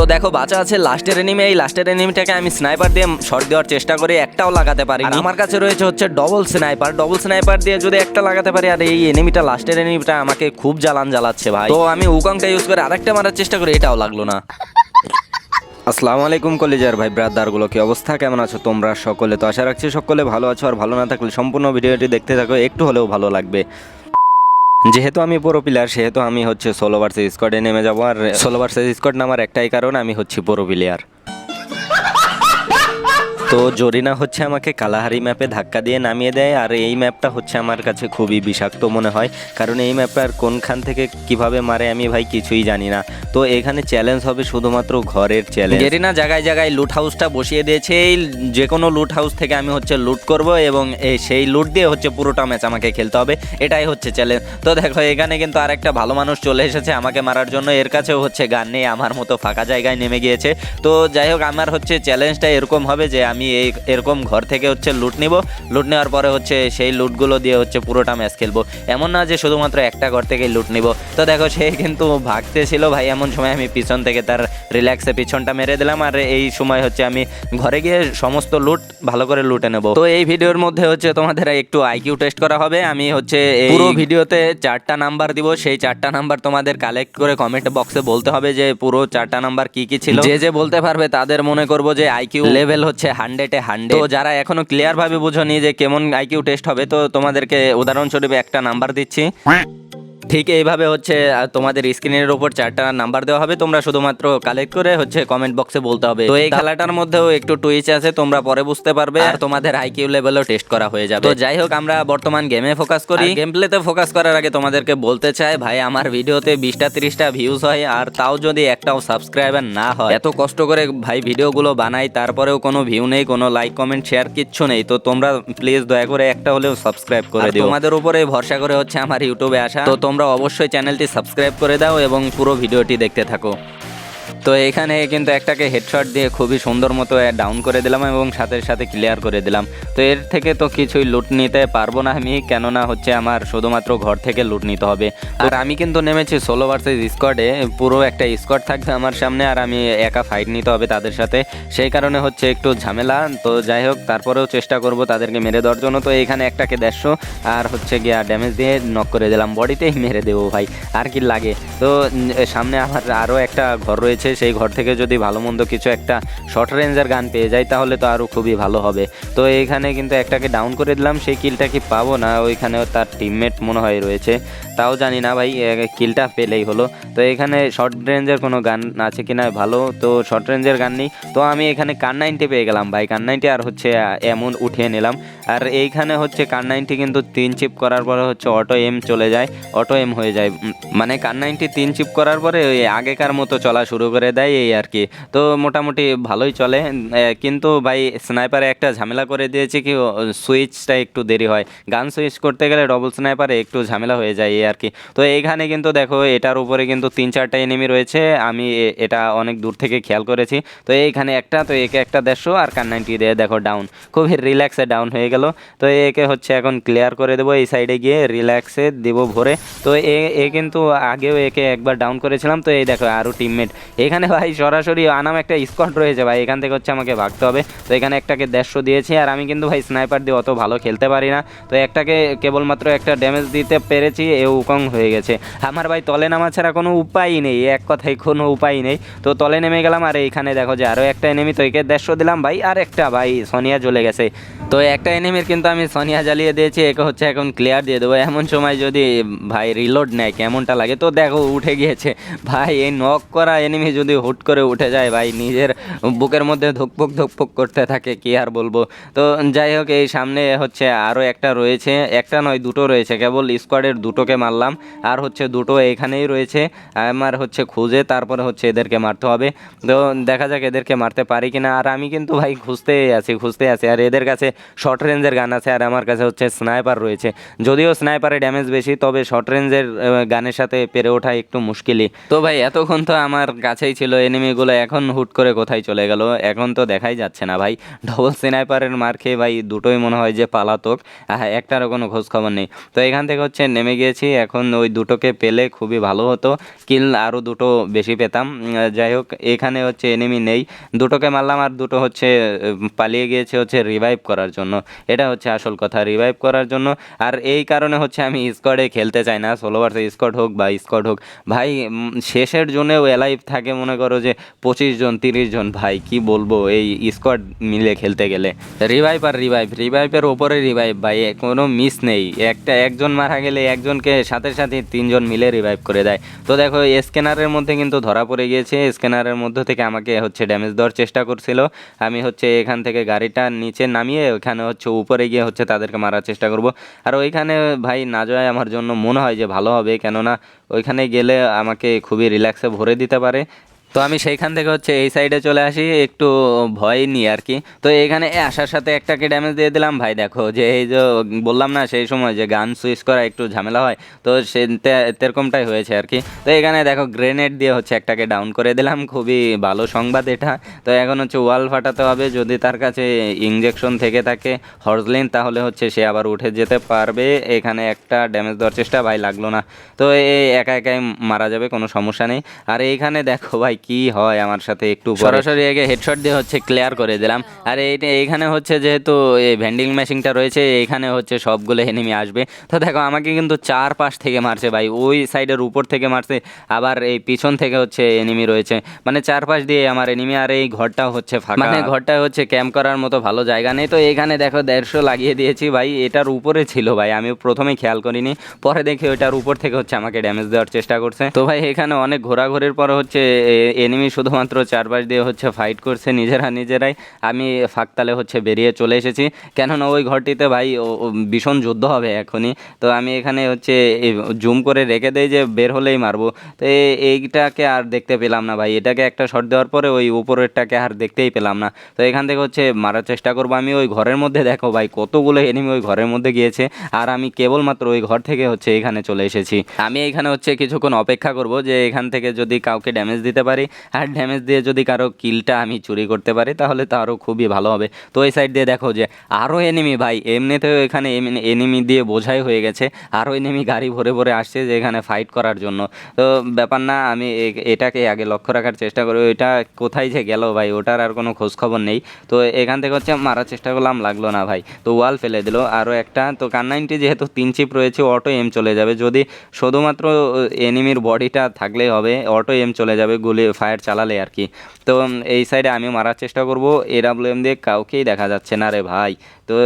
তো দেখো বাঁচা আছে লাস্টের এনিমি এই লাস্টের এনিমিটাকে আমি স্নাইপার দিয়ে শট দেওয়ার চেষ্টা করি একটাও লাগাতে পারি আর আমার কাছে রয়েছে হচ্ছে ডবল স্নাইপার ডবল স্নাইপার দিয়ে যদি একটা লাগাতে পারি আর এই এনিমিটা লাস্টের এনিমিটা আমাকে খুব জ্বালান জ্বালাচ্ছে ভাই। তো আমি উকংটা ইউজ করে আরেকটা মারার চেষ্টা করি এটাও লাগল না। আসসালামু আলাইকুম কলেজার ভাই ব্রাদারগুলো কি অবস্থা? কেমন আছো তোমরা সকলে? তো আশা রাখছি সকলে ভালো আছো আর ভালো না থাকলে সম্পূর্ণ ভিডিওটি দেখতে থাকো একটু হলেও ভালো লাগবে। যেহেতু আমি পুরো প্লেয়ার সেহেতু আমি হচ্ছে ষোলো ভার্সেস স্কোয়াডে নেমে যাব। আর ষোলো ভার্সেস স্কোয়াড নামার একটাই কারণ, আমি হচ্ছি পুরো প্লেয়ার তো জরিনা হচ্ছে আমাকে কালাহারি ম্যাপে ধাক্কা দিয়ে নামিয়ে দেয়, আর এই ম্যাপটা হচ্ছে আমার কাছে খুবই বিষাক্ত মনে হয়। কারণ এই ম্যাপটার কোনখান থেকে কীভাবে মারে আমি ভাই কিছুই জানি না। তো এখানে চ্যালেঞ্জ হবে শুধুমাত্র ঘরের চ্যালেঞ্জ জেরিনা জায়গায় জায়গায় লুট হাউসটা বসিয়ে দিয়েছে, এই যে কোনো লুট হাউস থেকে আমি হচ্ছে লুট করব এবং সেই লুট দিয়ে হচ্ছে পুরোটা ম্যাচ আমাকে খেলতে হবে, এটাই হচ্ছে চ্যালেঞ্জ তো দেখো, এখানে কিন্তু আরেকটা ভালো মানুষ চলে এসেছে আমাকে মারার জন্য, এর কাছেও হচ্ছে গান নেই, আমার মতো ফাঁকা জায়গায় নেমে গিয়েছে। তো যাই হোক, আমার হচ্ছে চ্যালেঞ্জটা এরকম হবে যে আমি এই এরকম ঘর থেকে হচ্ছে লুট নিব। লুট নেওয়ার পরে হচ্ছে সেই লুটগুলো দিয়ে হচ্ছে পুরোটা ম্যাচ খেলব। এমন না যে শুধুমাত্র একটা ঘর থেকে লুট নিব। তো দেখো সে কিন্তু ভাগতে ছিল ভাই। এমন সময় আমি পিছন থেকে তার রিল্যাক্সে পিছনটা মেরে দিলাম। আর এই সময় হচ্ছে আমি ঘরে গিয়ে সমস্ত লুট ভালো করে লুটে নেব। তো এই ভিডিওর মধ্যে হচ্ছে তোমাদের একটু আইকিউ টেস্ট করা হবে। আমি হচ্ছে এই পুরো ভিডিওতে চারটা নাম্বার দিব। সেই চারটা নাম্বার তোমাদের কালেক্ট করে কমেন্ট বক্সে বলতে হবে যে পুরো চারটা নাম্বার কি কি ছিল। যে যে বলতে পারবে তাদের মনে করব যে আইকিউ লেভেল হচ্ছে হান্ড্রেডে হান্ড্রেড। তো যারা এখনও ক্লিয়ার ভাবে বুঝোনি যে কেমন আইকিউ টেস্ট হবে, তো তোমাদেরকে উদাহরণস্বরূপ একটা নাম্বার দিচ্ছি। ঠিক এইভাবে হচ্ছে তোমাদের স্ক্রিনের উপর চারটা নাম্বার দেওয়া হবে তোমরা শুধুমাত্র কালেক্ট করে হচ্ছে কমেন্ট বক্সে বলতে হবে। তো এই খেলাটার মধ্যেও একটু টুইচ আছে তোমরা পরে বুঝতে পারবে আর তোমাদের আইকিউ লেভেলও টেস্ট করা হয়ে যাবে। তো যাই হোক আমরা বর্তমান গেমে ফোকাস করি। গেম প্লেতে ফোকাস করার আগে তোমাদেরকে বলতে চাই ভাই আমার ভিডিওতে বিশটা তিরিশটা ভিউজ হয় আর তাও যদি একটাও সাবস্ক্রাইবার না হয় এত কষ্ট করে ভাই ভিডিওগুলো বানাই তারপরেও কোনো ভিউ নেই কোনো লাইক কমেন্ট শেয়ার কিচ্ছু নেই তো তোমরা প্লিজ দয়া করে একটা হলেও সাবস্ক্রাইব করে দিও। তোমাদের উপরে ভরসা করে হচ্ছে আমার ইউটিউবে আসা। তো তোমরা অবশ্যই চ্যানেলটি সাবস্ক্রাইব করে দাও এবং পুরো ভিডিওটি দেখতে থাকো। তো এখানে কিন্তু একটাকে হেডশট দিয়ে খুবই সুন্দর মতো ডাউন করে দিলাম এবং সাথে সাথে ক্লিয়ার করে দিলাম। তো এর থেকে তো কিছুই লুট নিতে পারব না আমি, কেননা হচ্ছে আমার শুধুমাত্র ঘর থেকে লুট নিতে হবে। আর আমি কিন্তু নেমেছি ষোলো ভার্সেস স্কোয়াডে পুরো একটা স্কোয়াড থাকবে আমার সামনে আর আমি একা ফাইট নিতে হবে তাদের সাথে। সেই কারণে হচ্ছে একটু ঝামেলা, তো যাই হোক, তারপরেও চেষ্টা করব তাদেরকে মেরে দেওয়ার জন্য। তো এখানে একটাকে দেড়শো, আর হচ্ছে গিয়া ড্যামেজ দিয়ে নক করে দিলাম। বডিতেই মেরে দেবো ভাই, আর কি লাগে। তো সামনে আমার আরও একটা ঘর রয়েছে সেই ঘর থেকে যদি ভালো মন্দ কিছু একটা শর্ট রেঞ্জের গান পেয়ে যাই তাহলে তো আরও খুবই ভালো হবে। তো এইখানে কিন্তু একটাকে ডাউন করে দিলাম, সেই কিলটা কি পাবো না ওইখানে তার টিমমেট মনে হয় রয়েছে। তাও জানি না ভাই কিলটা পেলেই হলো। তো এখানে শর্ট রেঞ্জের কোনো গান আছে কিনা ভালো, তো শর্ট রেঞ্জের গান নেই। তো আমি এখানে কার নাইনটি পেয়ে গেলাম ভাই কার নাইনটি আর হচ্ছে এমন উঠিয়ে নিলাম। আর এইখানে হচ্ছে কার নাইনটি কিন্তু তিন চিপ করার পরে হচ্ছে অটো এম চলে যায় অটো এম হয়ে যায়। মানে কার নাইনটি তিন চিপ করার পরে আগেকার মতো চলা শুরু করে দেয় এই আর কি। তো মোটামুটি ভালোই চলে। কিন্তু ভাই স্নাইপারে একটা ঝামেলা করে দিয়েছে কি সুইচটা একটু দেরি হয়। গান সুইচ করতে গেলে ডবল স্নাইপারে একটু ঝামেলা হয়ে যায় এই আর কি। তো এইখানে কিন্তু দেখো, এটার উপরে কিন্তু তিন চারটা এনিমি রয়েছে। আমি এটা অনেক দূর থেকে খেয়াল করেছি। তো এইখানে একটা, তো একে একটা দেড়শো আর কার নাইনটি দিয়ে দেখো ডাউন খুবই রিল্যাক্সে ডাউন হয়ে গেল। তো একে হচ্ছে এখন ক্লিয়ার করে দেবো এই সাইডে গিয়ে রিল্যাক্সে দেবো ভরে। তো এ এ কিন্তু আগেও একে একবার ডাউন করেছিলাম। তো এই দেখো আরও টিমমেট এখানে ভাই সরাসরি আনাম একটা স্কট রয়েছে ভাই, এখান থেকে হচ্ছে আমাকে ভাগতে হবে। তো এখানে একটাকে দেড়শো দিয়েছি, আর আমি কিন্তু ভাই স্নাইপার দিয়ে অত ভালো খেলতে পারি না। তো একটাকে কেবলমাত্র একটা ড্যামেজ দিতে পেরেছি, এ উকং হয়ে গেছে। আমার ভাই তলে নামা ছাড়া কোনো উপায়ই নেই, এক কথায় কোনো উপায় নেই। তো তলে নেমে গেলাম, আর এইখানে দেখো যে আরও একটা এনেমি তো একে দেড়শো দিলাম ভাই, আর একটা ভাই সোনিয়া জ্বলে গেছে। তো একটা এনিমির কিন্তু আমি সোনিয়া জ্বালিয়ে দিয়েছি, একে হচ্ছে এখন ক্লিয়ার দিয়ে দেবো। এমন সময় যদি ভাই রিলোড নেয়, কেমনটা লাগে? তো দেখো, উঠে গিয়েছে। ভাই এই নক করা এনিমি যদি হুট করে উঠে যায় ভাই, নিজের বুকের মধ্যে ধুকপুক ধুকপুক করতে থাকে, কি আর বলব? তো যাই হোক, এই সামনে হচ্ছে আরও একটা রয়েছে, একটা নয়, দুটো রয়েছে, কেবল স্কোয়াডের দুটোকে মারলাম, আর হচ্ছে দুটো এখানেই রয়েছে, আমার হচ্ছে খুঁজে, তারপরে হচ্ছে এদেরকে মারতে হবে। তো দেখা যাক এদেরকে মারতে পারি কিনা, আর আমি কিন্তু ভাই খুঁজতেই আছি খুঁজতেই আছি, আর এদের কাছে শর্ট রেঞ্জের গান আছে, আর আমার কাছে হচ্ছে স্নাইপার রয়েছে। যদিও স্নাইপারে ড্যামেজ বেশি, তবে শর্ট রেঞ্জের গানের সাথে পেরে ওঠা একটু মুশকিলই। তো ভাই, এতক্ষণ তো আমার কাছে কাছেই ছিল, এনিমিগুলো এখন হুট করে কোথায় চলে গেল? এখন তো দেখাই যাচ্ছে না ভাই। ডবল স্নাইপারের মার খেয়ে ভাই দুটোই মনে হয় যে পালাতক। একটারও কোনো খোঁজ খবর নেই। তো এখান থেকে হচ্ছে নেমে গিয়েছি। এখন ওই দুটোকে পেলে খুবই ভালো হতো। কিল আরও দুটো বেশি পেতাম। যাই হোক, এখানে হচ্ছে এনিমি নেই। দুটোকে মারলাম আর দুটো হচ্ছে পালিয়ে গিয়েছে হচ্ছে রিভাইভ করার জন্য। এটা হচ্ছে আসল কথা রিভাইভ করার জন্য। আর এই কারণে হচ্ছে আমি স্কোয়াডে খেলতে চাই না। ষোলো ভার্সেস স্কোয়াড হোক বা স্কোয়াড হোক। ভাই শেষের জন্যেও এলাইভ থাকে মনে করো যে পঁচিশ জন, তিরিশ জন, ভাই, কি বলব? এই স্কোয়াড মিলে খেলতে গেলে। রিভাইভ আর রিভাইভ রিভাইভের ওপরে রিভাইভ ভাই কোনো মিস নেই। একটা একজন মারা গেলে একজনকে সাথে সাথে তিনজন মিলে রিভাইভ করে দেয়। তো দেখো স্ক্যানারের মধ্যে কিন্তু ধরা পড়ে গিয়েছে। স্ক্যানারের মধ্যে থেকে আমাকে হচ্ছে ড্যামেজ দেওয়ার চেষ্টা করছিল। আমি হচ্ছে এখান থেকে গাড়িটা নিচে নামিয়ে ওখানে হচ্ছে উপরে গিয়ে হচ্ছে তাদেরকে মারার চেষ্টা করব। আর ওইখানে ভাই, না যায় আমার জন্য মনে হয় যে ভালো হবে। কেননা ওইখানে গেলে আমাকে খুবই রিল্যাক্সে ভরে দিতে পারে। তো আমি সেইখান থেকে হচ্ছে এই সাইডে চলে আসি, একটু ভয় নিই আর কি। তো এখানে আসার সাথে একটাকে ড্যামেজ দিয়ে দিলাম। ভাই দেখো যে এই যে বললাম না সেই সময় যে গান সুইচ করা একটু ঝামেলা হয়, তো সে তেরকমটাই হয়েছে আর কি। তো এখানে দেখো গ্রেনেড দিয়ে হচ্ছে একটাকে ডাউন করে দিলাম। খুবই ভালো সংবাদ এটা। তো এখন হচ্ছে ওয়াল ফাটাতে হবে। যদি তার কাছে ইঞ্জেকশন থেকে থাকে হর্সলিন তাহলে হচ্ছে সে আবার উঠে যেতে পারবে। এখানে একটা ড্যামেজ দেওয়ার চেষ্টা ভাই লাগল না। তো এই একা একাই মারা যাবে, কোনো সমস্যা নেই। আর এইখানে দেখো ভাই কি হয় আমার সাথে একটু সরাসরি এগে হেডশট দিয়ে হচ্ছে ক্লিয়ার করে দিলাম। আর এইটা এইখানে হচ্ছে যেহেতু এই ভেন্ডিং মেশিনটা রয়েছে এখানে হচ্ছে সবগুলো এনিমি আসবে। তো দেখো আমাকে কিন্তু চার পাশ থেকে মারছে ভাই। ওই সাইডের উপর থেকে মারছে আবার এই পিছন থেকে হচ্ছে এনিমি রয়েছে। মানে চার পাশ দিয়ে আমার এনিমি আর এই ঘরটা হচ্ছে ফাঁকা। মানে ঘরটা হচ্ছে ক্যাম্প করার মতো ভালো জায়গা নেই। তো এখানে দেখো দেড়শো লাগিয়ে দিয়েছি ভাই। এটার উপরে ছিল ভাই আমি প্রথমে খেয়াল করিনি। পরে দেখি ওইটার উপর থেকে হচ্ছে আমাকে ড্যামেজ দেওয়ার চেষ্টা করছে। তো ভাই এখানে অনেক ঘোরাঘুরির পর হচ্ছে এনিমি শুধুমাত্র চারপাশ দিয়ে হচ্ছে ফাইট করছে নিজেরা নিজেরাই। আমি ফাঁকতালে হচ্ছে বেরিয়ে চলে এসেছি। কেননা ওই ঘরটিতে ভাই ভীষণ যুদ্ধ হবে এখনই। তো আমি এখানে হচ্ছে জুম করে রেখে দেই যে বের হলেই মারবো। তো এইটাকে আর দেখতে পেলাম না ভাই। এটাকে একটা শট দেওয়ার পরে ওই উপরেরটাকে আর দেখতেই পেলাম না। তো এখান থেকে হচ্ছে মারার চেষ্টা করব। আমি ওই ঘরের মধ্যে দেখো ভাই, কতগুলো এনিমি ওই ঘরের মধ্যে গিয়েছে। আর আমি কেবলমাত্র ওই ঘর থেকে হচ্ছে এখানে চলে এসেছি। আমি এখানে হচ্ছে কিছুক্ষণ অপেক্ষা করব যে এখান থেকে যদি কাউকে ড্যামেজ দিতে পারি আর ড্যামেজ দিয়ে যদি কারও কিলটা আমি চুরি করতে পারি, তাহলে তো আরও খুবই ভালো হবে। তো এই সাইড দিয়ে দেখো যে আরও এনিমি ভাই, এমনিতেও এখানে এনিমি দিয়ে বোঝাই হয়ে গেছে। আরও এনিমি গাড়ি ভরে ভরে আসছে যে এখানে ফাইট করার জন্য। তো ব্যাপার না, আমি এটাকে আগে লক্ষ্য রাখার চেষ্টা করি ওইটা কোথায় যে গেল ভাই, ওটার আর কোনো খোঁজখবর নেই। তো এখান থেকে হচ্ছে মারার চেষ্টা করলাম, লাগল না ভাই। তো ওয়াল ফেলে দিল। আরও একটা, তো কার নাইনটি যেহেতু তিন চিপ রয়েছে অটো এম চলে যাবে। যদি শুধুমাত্র এনিমির বডিটা থাকলেই হবে অটো এম চলে যাবে, গুলি ফায়ার চালালে আর কি। তো, এই সাইডে আমি মারার চেষ্টা করব। এডাব্লিউ এম দিয়ে কাউকেই দেখা যাচ্ছে না রে ভাই। তো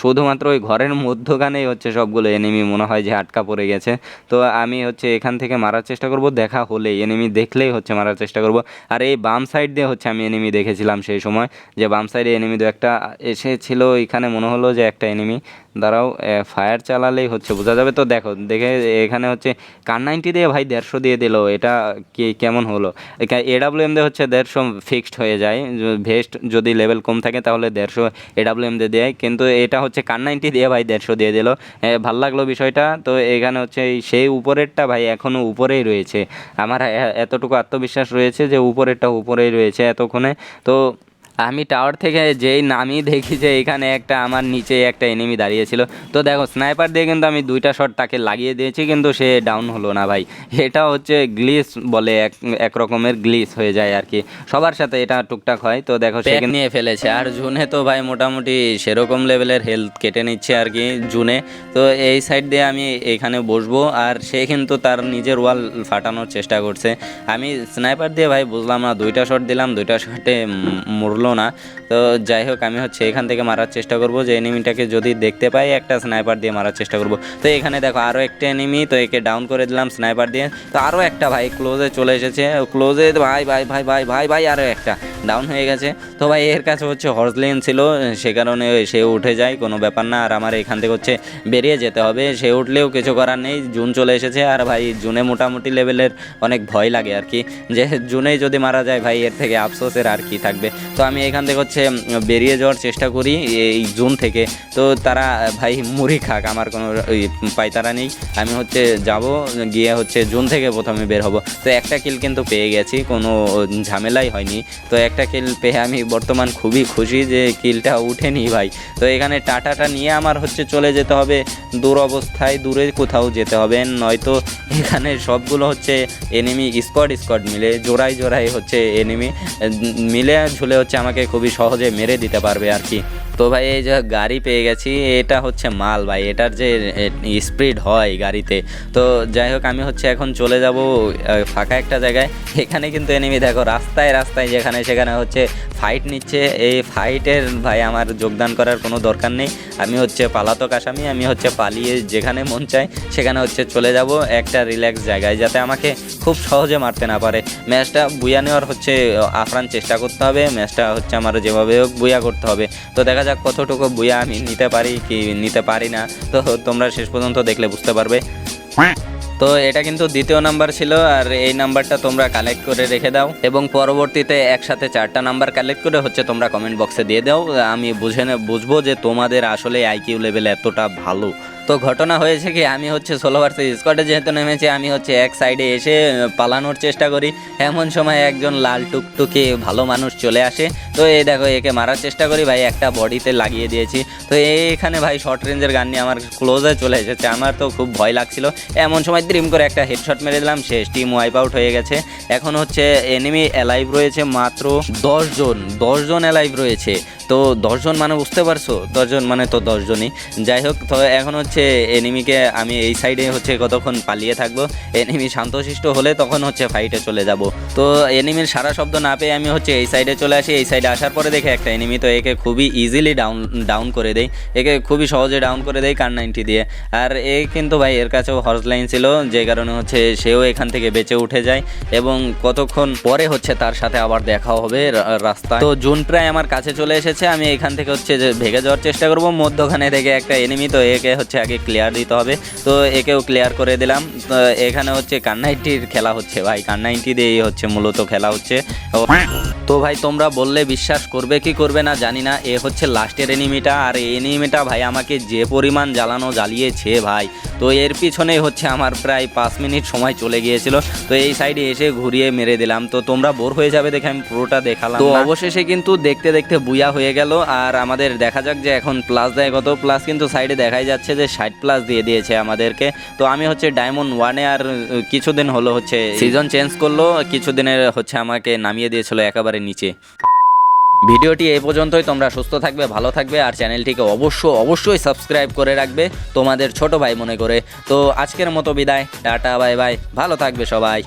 শুধুমাত্র ওই ঘরের মধ্যখানেই হচ্ছে সবগুলো এনিমি মনে হয় যে আটকা পড়ে গেছে। তো আমি হচ্ছে এখান থেকে মারার চেষ্টা করব, দেখা হলেই। এনিমি দেখলেই হচ্ছে মারার চেষ্টা করব। আর এই বাম সাইড দিয়ে হচ্ছে আমি এনিমি দেখেছিলাম সেই সময়, যে বাম সাইডে এনিমি দু একটা এসেছিল, এখানে মনে হলো যে একটা এনিমি দাঁড়াও ফায়ার চালালেই হচ্ছে বোঝা যাবে। তো দেখো, দেখে এখানে হচ্ছে কার নাইনটি দিয়ে ভাই দেড়শো দিয়ে দিল, এটা কি, কেমন হলো? এডাব্লিউ এম দিয়ে হচ্ছে দেড়শো ফিক্সড হয়ে যায়। ভেস্ট যদি লেভেল কম থাকে তাহলে দেড়শো এডাব্লিউ এম দিয়ে দেয়। কিন্তু এটা হচ্ছে কার নাইনটি দিয়ে ভাই দেড়শো দিয়ে দিল। ভালো লাগল বিষয়টা। তো এখানে হচ্ছে সেই উপরেরটা ভাই এখনও উপরেই রয়েছে। আমার এতটুকু আত্মবিশ্বাস রয়েছে যে উপরেরটা উপরেই রয়েছে এতক্ষণে। তো আমি টাওয়ার থেকে যেই নামি দেখি যে এখানে একটা আমার নিচে একটা এনিমি দাঁড়িয়েছিল তো দেখো স্নাইপার দিয়ে কিন্তু আমি দুইটা শট তাকে লাগিয়ে দিয়েছি কিন্তু সে ডাউন হলো না ভাই। এটা হচ্ছে গ্লিস বলে এক এক রকমের গ্লিস হয়ে যায় আর কি। সবার সাথে এটা টুকটাক হয়। তো দেখো সে নিয়ে ফেলেছে। আর জুনে তো ভাই মোটামুটি সেরকম লেভেলের হেলথ কেটে নিচ্ছে আর কি জুনে। তো এই সাইড দিয়ে আমি এখানে বসবো। আর সে কিন্তু তার নিজের ওয়াল ফাটানোর চেষ্টা করছে। আমি স্নাইপার দিয়ে ভাই বুঝলাম না দুইটা শট দিলাম দুইটা শটে মরলো না। তো যাই হোক, আমি হচ্ছে এখান থেকে মারার চেষ্টা করব। যে এনিমিটাকে যদি দেখতে পাই, একটা স্নাইপার দিয়ে মারার চেষ্টা করব। তো এখানে দেখো আরও একটা এনিমি তো একে ডাউন করে দিলাম স্নাইপার দিয়ে। তো আরও একটা ভাই ক্লোজে চলে এসেছে। ক্লোজে ভাই ভাই ভাই ভাই ভাই ভাই আরও একটা। ডাউন হয়ে গেছে। তো ভাই, এর কাছে হচ্ছে হর্স লেন ছিল, সে কারণে সে উঠে যায়, কোনো ব্যাপার না। আর আমার এখান থেকে হচ্ছে বেরিয়ে যেতে হবে। সে উঠলেও কিছু করার নেই, জুন চলে এসেছে। আর ভাই, জুনে মোটামুটি লেভেলের অনেক ভয় লাগে আর কি। যে জুনেই যদি মারা যায়, ভাই, এর থেকে আফসোসের আর কি থাকবে। তো আমি এখান থেকে হচ্ছে বেরিয়ে যাওয়ার চেষ্টা করি এই জুন থেকে। তো তারা, ভাই, মুড়ি খাক, আমার কোনো পায়তারা নেই। আমি হচ্ছে যাব, গিয়ে হচ্ছে জুন থেকে প্রথমে বের হব। তো একটা কিল কিন্তু পেয়ে গেছি, কোনো ঝামেলাই হয়নি। তো একটা কিল পেয়ে আমি বর্তমান খুবই খুশি যে কিলটা উঠেনি ভাই। তো এখানে টাটাটা নিয়ে আমার হচ্ছে চলে যেতে হবে। দূর অবস্থায়, দূরে কোথাও যেতে হবে। নয়তো এখানে সবগুলো হচ্ছে এনিমি স্কোয়াড স্কোয়াড মিলে জোড়াই জোড়াই হচ্ছে এনিমি মিলে ঝুলে হচ্ছে আমাকে খুবই সহজে মেরে দিতে পারবে আর কি। তো ভাই, এই যে গাড়ি পেয়ে গেছি, এটা হচ্ছে মাল ভাই, এটার যে স্পিড হয় গাড়িতে। তো যাই হোক, আমি হচ্ছে এখন চলে যাব ফাঁকা একটা জায়গায়। এখানে কিন্তু এনিমি দেখো, রাস্তায় রাস্তায় যেখানে সেখানে হচ্ছে ফাইট নিচ্ছে। এই ফাইটের ভাই, আমার যোগদান করার কোনো দরকার নেই। আমি হচ্ছে পালাতক আসামি, আমি হচ্ছে পালিয়ে যেখানে মন চায় সেখানে হচ্ছে চলে যাব একটা রিল্যাক্স জায়গায়, যাতে আমাকে খুব সহজে মারতে না পারে। ম্যাচটা বুয়া নেওয়ার হচ্ছে আফরান চেষ্টা করতে হবে। ম্যাচটা হচ্ছে আমার যেভাবে হোক বুয়া করতে হবে। তো দেখা যাক কতটুকু বইয়ে আমি নিতে পারি কি নিতে পারি না, তো তোমরা শেষ পর্যন্ত দেখলে বুঝতে পারবে। তো এটা কিন্তু দ্বিতীয় নাম্বার ছিল, আর এই নাম্বারটা তোমরা কালেক্ট করে রেখে দাও, এবং পরবর্তীতে একসাথে চারটা নাম্বার কালেক্ট করে হচ্ছে তোমরা কমেন্ট বক্সে দিয়ে দাও। আমি বুঝে বুঝব যে তোমাদের আসলে আইকিউ লেভেল এতটা ভালো। তো ঘটনা হয়েছে কি, আমি হচ্ছে ষোলো ভার্সেস স্কোয়াডে যেহেতু নেমেছি, আমি হচ্ছে এক সাইডে এসে পালানোর চেষ্টা করি। এমন সময় একজন লাল টুকটুকে ভালো মানুষ চলে আসে। তো এই দেখো, একে মারার চেষ্টা করি, ভাই একটা বডিতে লাগিয়ে দিয়েছি। তো এখানে ভাই শর্ট রেঞ্জের গান নিয়ে আমার ক্লোজে চলে এসেছে। আমার তো খুব ভয় লাগছিল। এমন সময় ড্রিম করে একটা হেডশট মেরে দিলাম শেষ টিম ওয়াইপ আউট হয়ে গেছে। এখন হচ্ছে এনিমি অ্যালাইভ রয়েছে মাত্র দশজন দশজন অ্যালাইভ রয়েছে। তো দশজন মানে বুঝতে পারছ? দশজন মানে তো দশজনই। যাই হোক, তো এখন হচ্ছে এনিমিকে আমি এই সাইডে হচ্ছে কতক্ষণ পালিয়ে থাকব? এনিমি শান্তশিষ্ট হলে তখন হচ্ছে ফাইটে চলে যাব। তো এনিমির সারা শব্দ না পেয়ে আমি হচ্ছে এই সাইডে চলে আসি। এই সাইডে আসার পরে দেখে একটা এনিমি তো একে খুবই ইজিলি ডাউন ডাউন করে দেয়। একে খুবই সহজে ডাউন করে দেয় কার নাইনটি দিয়ে। আর এ কিন্তু ভাই, এর কাছেও হর্স লাইন ছিল, যে কারণে হচ্ছে সেও এখান থেকে বেঁচে উঠে যায় এবং কতক্ষণ পরে হচ্ছে তার সাথে আবার দেখা হবে রা- রাস্তায়। তো জুন প্রায় আমার কাছে চলে এসেছে। আমি এখান থেকে হচ্ছে যে ভেগে যাওয়ার চেষ্টা করব। মধ্যখানে থেকে একটা এনিমি তো একে হচ্ছে আগে ক্লিয়ার দিতে হবে। তো একেও ক্লিয়ার করে দিলাম। তো এখানে হচ্ছে কান নাইনটির খেলা হচ্ছে ভাই। কান নাইনটি দিয়েই হচ্ছে মূলত খেলা হচ্ছে। তো ভাই তোমরা বললে বিশ্বাস করবে কি করবে না জানি না। এ হচ্ছে লাস্টের এনিমিটা আর এই এনিমিটা ভাই আমাকে যে পরিমাণ জ্বালানো জ্বালিয়েছে ভাই তো এর পিছনেই হচ্ছে আমার প্রায় পাঁচ মিনিট সময় চলে গিয়েছিল। তো এই সাইডে এসে ঘুরিয়ে মেরে দিলাম। তো তোমরা বোর হয়ে যাবে দেখে আমি পুরোটা দেখালাম তো অবশেষে কিন্তু দেখতে দেখতে বুয়া হয়ে গেল। আর আমাদের দেখা যাক যে এখন প্লাস দেয় কত। প্লাস কিন্তু সাইডে দেখাই যাচ্ছে যে ষাট প্লাস দিয়ে দিয়েছে আমাদেরকে। তো আমি হচ্ছে ডায়মন্ড ওয়ানে আর কিছুদিন হলো হচ্ছে সিজন চেঞ্জ করল। কিছুদিনের হচ্ছে আমাকে নামিয়ে দিয়েছিল একেবারে নিচে। ভিডিওটি এই পর্যন্তই। তোমরা সুস্থ থাকবে, ভালো থাকবে। আর চ্যানেলটিকে অবশ্য, অবশ্যই সাবস্ক্রাইব করে রাখবে তোমাদের ছোট ভাই মনে করে। তো আজকের মতো বিদায়। টাটা বাই বাই ভালো থাকবে সবাই।